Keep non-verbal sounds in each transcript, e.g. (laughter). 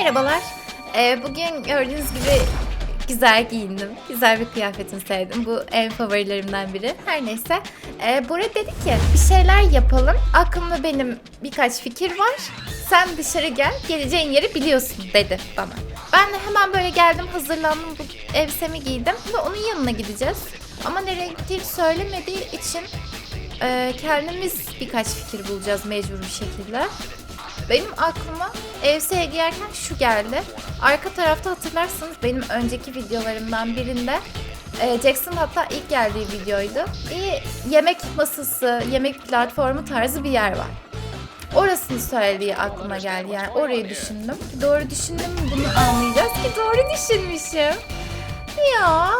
merhabalar. Ee, bugün gördüğünüz gibi güzel giyindim. Güzel bir kıyafetini sevdim. Bu en favorilerimden biri. Her neyse. Ee, Bora dedi ki bir şeyler yapalım. Aklımda benim birkaç fikir var. Sen dışarı gel. Geleceğin yeri biliyorsun dedi bana. Ben de hemen böyle geldim hazırlandım. Bu elbisemi giydim. Ve onun yanına gideceğiz. Ama nereye gittiğini söylemediği için e, kendimiz birkaç fikir bulacağız mecbur bir şekilde. Benim aklıma elbiseye giyerken şu geldi. Arka tarafta hatırlarsınız benim önceki videolarımdan birinde e, Jackson hatta ilk geldiği videoydu. Bir yemek masası, yemek platformu tarzı bir yer var. Orasını söylediği aklıma geldi. Yani orayı düşündüm. Doğru düşündüm bunu anlayacağız ki doğru düşünmüşüm. Ya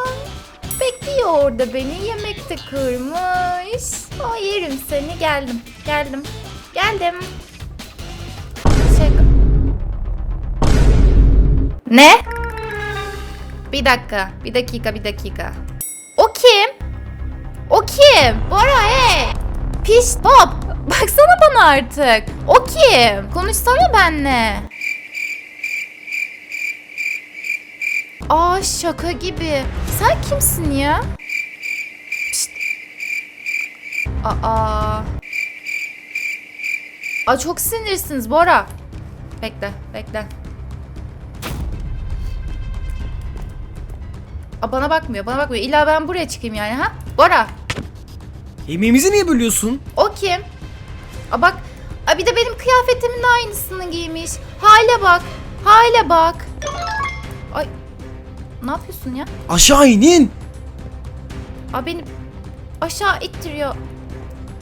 bekliyor orada beni. Yemekte kırmış. O yerim seni. Geldim. Geldim. Geldim. Ne? Bir dakika. Bir dakika. Bir dakika. O kim? O kim? Bora hey. Piş hop. Baksana bana artık. O kim? Konuşsana benle. Aa şaka gibi. Sen kimsin ya? Pişt. Aa. Aa çok sinirsiniz Bora. Bekle, bekle. Aa bana bakmıyor, bana bakmıyor. İlla ben buraya çıkayım yani ha? Bora, Yemeğimizi niye bölüyorsun? o kim? Aa bak, aa bir de benim kıyafetimin de aynısını giymiş. Hale bak, hale bak. Ay, ne yapıyorsun ya? Aşağı inin. Aa beni aşağı ittiriyor.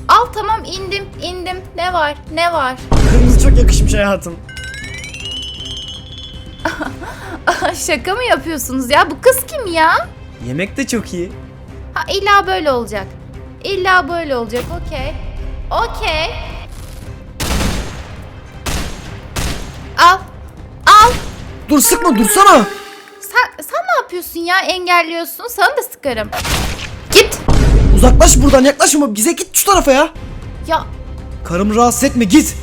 Al tamam indim, indim. Ne var, ne var? Kırmızı çok yakışmış hayatım. Şaka mı yapıyorsunuz ya? Bu kız kim ya? Yemek de çok iyi. Ha illa böyle olacak. İlla böyle olacak. Okey. Okey. Al. Al. Dur sıkma dursana. Sen, sen ne yapıyorsun ya? Engelliyorsun. Sana da sıkarım. Git. Uzaklaş buradan yaklaşma. Bize git şu tarafa ya. Ya Karımı rahatsız etme git.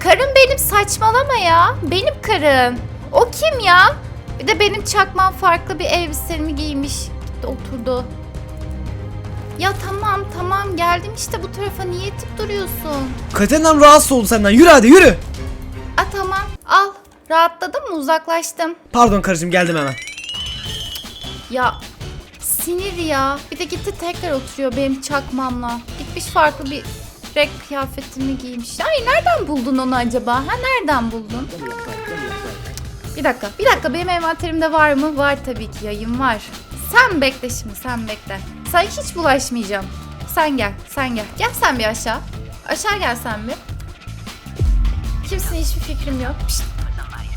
karım benim saçmalama ya. Benim karım. O kim ya? Bir de benim çakmam farklı bir elbisemi giymiş. Gitti oturdu. Ya tamam tamam geldim işte bu tarafa niye itip duruyorsun? Katenem rahatsız oldu senden. Yürü hadi yürü. A tamam al. Rahatladım mı uzaklaştım. Pardon karıcığım geldim hemen. Ya sinir ya. Bir de gitti tekrar oturuyor benim çakmamla. Gitmiş farklı bir renk kıyafetimi giymiş. Ay nereden buldun onu acaba? Ha nereden buldun? Bir dakika, bir dakika benim envanterimde var mı? Var tabii ki yayın var. Sen bekle şimdi, sen bekle. Sen hiç bulaşmayacağım. Sen gel, sen gel. Gel sen bir aşağı. Aşağı gel sen bir. Kimsin hiçbir fikrim yok. Pişt.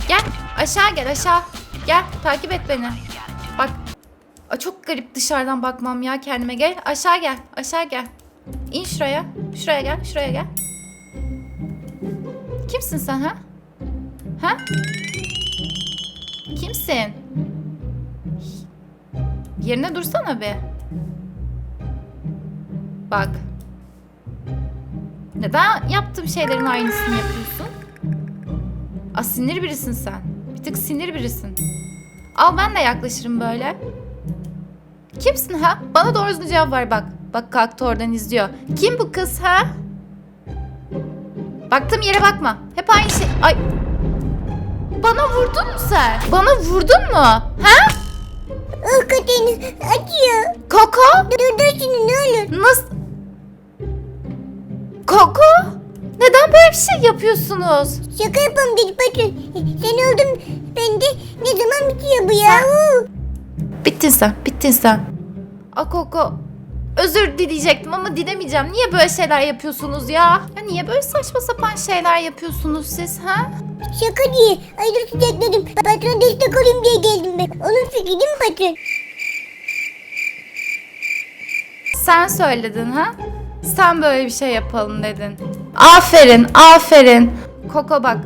Gel, aşağı gel aşağı. Gel, takip et beni. Bak, Aa, çok garip dışarıdan bakmam ya kendime. Gel, aşağı gel, aşağı gel. İn şuraya, şuraya gel, şuraya gel. Kimsin sen ha? Ha? Kimsin? Yerine dursana be. Bak. Neden yaptığım şeylerin aynısını yapıyorsun? Aa, sinir birisin sen. Bir tık sinir birisin. Al ben de yaklaşırım böyle. Kimsin ha? Bana doğru düzgün cevap ver bak. Bak kalktı oradan izliyor. Kim bu kız ha? Baktım yere bakma. Hep aynı şey. Ay. Bana vurdun mu sen? Bana vurdun mu? Ha? Hakikaten acıyor. Koko? Dur dur ne olur. Nasıl? Koko? Neden böyle bir şey yapıyorsunuz? Şaka yapalım dedi patron. Sen oldun ben de ne zaman bitiyor bu ya? Bittin sen, bittin sen. A Koko, özür dileyecektim ama dilemeyeceğim. Niye böyle şeyler yapıyorsunuz ya? Ya niye böyle saçma sapan şeyler yapıyorsunuz siz ha? Şaka diye. Ay dur sıcakladım. Patron destek olayım diye geldim ben. Onun fikri değil mi patron? Sen söyledin ha? Sen böyle bir şey yapalım dedin. Aferin, aferin. Koko bak.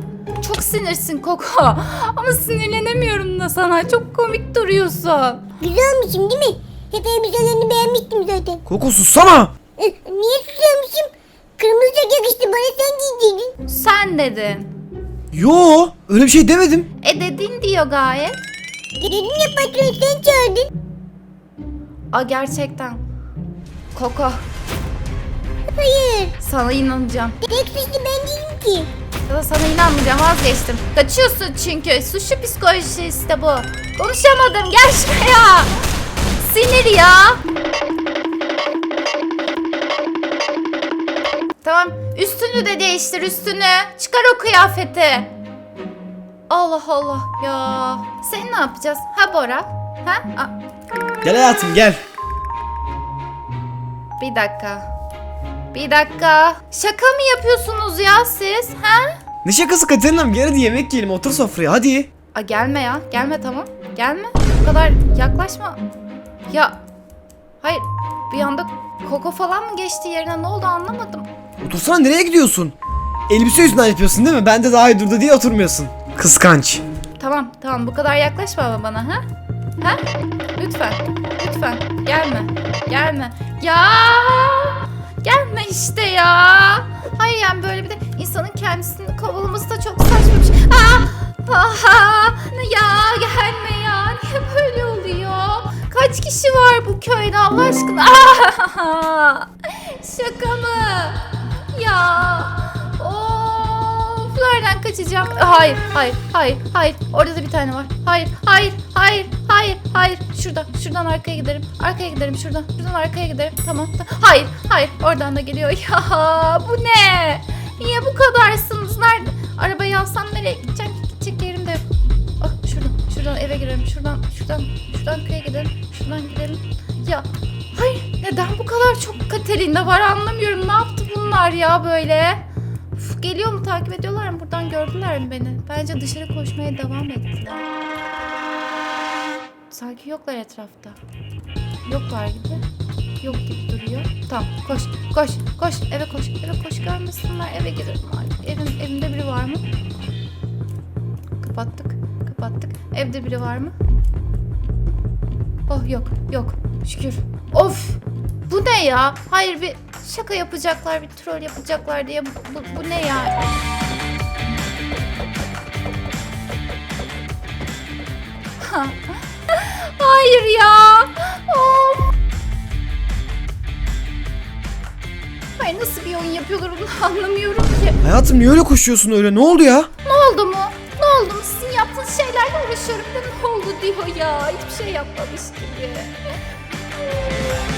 Çok sinirsin Koko. (laughs) Ama sinirlenemiyorum da sana. Çok komik duruyorsun. Güzel olmuşum değil mi? Hep elbiselerini beğenmiştim zaten. Koku sussana. Eh, Niye susamışım? Kırmızı çok yakıştı bana sen giydiydin. Sen dedin. Yo öyle bir şey demedim. E dedin diyor gayet. Dedim ya patron sen çağırdın. A gerçekten. Koko Hayır. sana inanacağım. Tek suçlu ben değilim ki. Ya da sana inanmayacağım vazgeçtim. Kaçıyorsun çünkü. Suçlu psikolojisi işte bu. Konuşamadım gel şuraya. Sinir ya. Tamam üstünü de değiştir üstünü. Çıkar o kıyafeti. Allah Allah ya. Sen ne yapacağız? Ha Bora? Ha? Aa, Gel hayatım gel. bir dakika. Bir dakika. Şaka mı yapıyorsunuz ya siz? Ha? Ne şakası Katerina'm gel hadi yemek yiyelim otur sofraya hadi. A gelme ya. Gelme tamam. Gelme. Bu kadar yaklaşma. Ya hayır bir anda Koko falan mı geçti yerine ne oldu anlamadım. Otursana nereye gidiyorsun? Elbise yüzünden yapıyorsun değil mi? Ben de daha iyi durdu diye oturmuyorsun. Kıskanç. Tamam tamam bu kadar yaklaşma ama bana ha? Ha? Lütfen. Lütfen. Gelme. Gelme. Ya! Gelme işte ya. Hayır yani böyle bir de insanın kendisini kovalaması da çok saçma bir şey. Aa! Aha! Ya köyde Allah aşkına? (laughs) Şaka mı? Ya! Of! Nereden kaçacağım? Hayır, hayır, hayır, hayır. Orada da bir tane var. Hayır, hayır, hayır, hayır, hayır. Şuradan, şuradan arkaya giderim. Arkaya giderim şuradan. Şuradan arkaya giderim. Tamam. ta- Hayır, hayır. Oradan da geliyor. (laughs) Ya bu ne? Niye bu kadarsınız? Nerede? Arabayı alsam nereye gideceğim? Gidecek yerim de. Ah şuradan, şuradan eve girelim. Şuradan, şuradan, şuradan köye gidelim. Şuradan gidelim. Ya hayır neden bu kadar çok Katerina var anlamıyorum. Ne yaptı bunlar ya böyle? Uf, geliyor mu takip ediyorlar mı? Buradan gördüler mi beni? Bence dışarı koşmaya devam ettiler. Sanki yoklar etrafta. Yoklar gibi. Yok gibi duruyor. Tamam koş koş koş eve koş eve koş görmesinler eve girelim artık. Evin, evinde biri var mı? Kapattık kapattık. Evde biri var mı? Oh yok yok şükür. Of bu ne ya? Hayır bir şaka yapacaklar bir troll yapacaklar diye bu, bu, bu ne ya? (laughs) Hayır ya. Of. Hayır nasıl bir oyun yapıyorlar onu (laughs) anlamıyorum ki. Hayatım niye öyle koşuyorsun öyle ne oldu ya? Ne oldu mu? Ne oldu mu? Sizin yaptığınız şeylerle uğraşıyorum da ne oldu diyor ya. Hiçbir şey yapmamış gibi. Bye.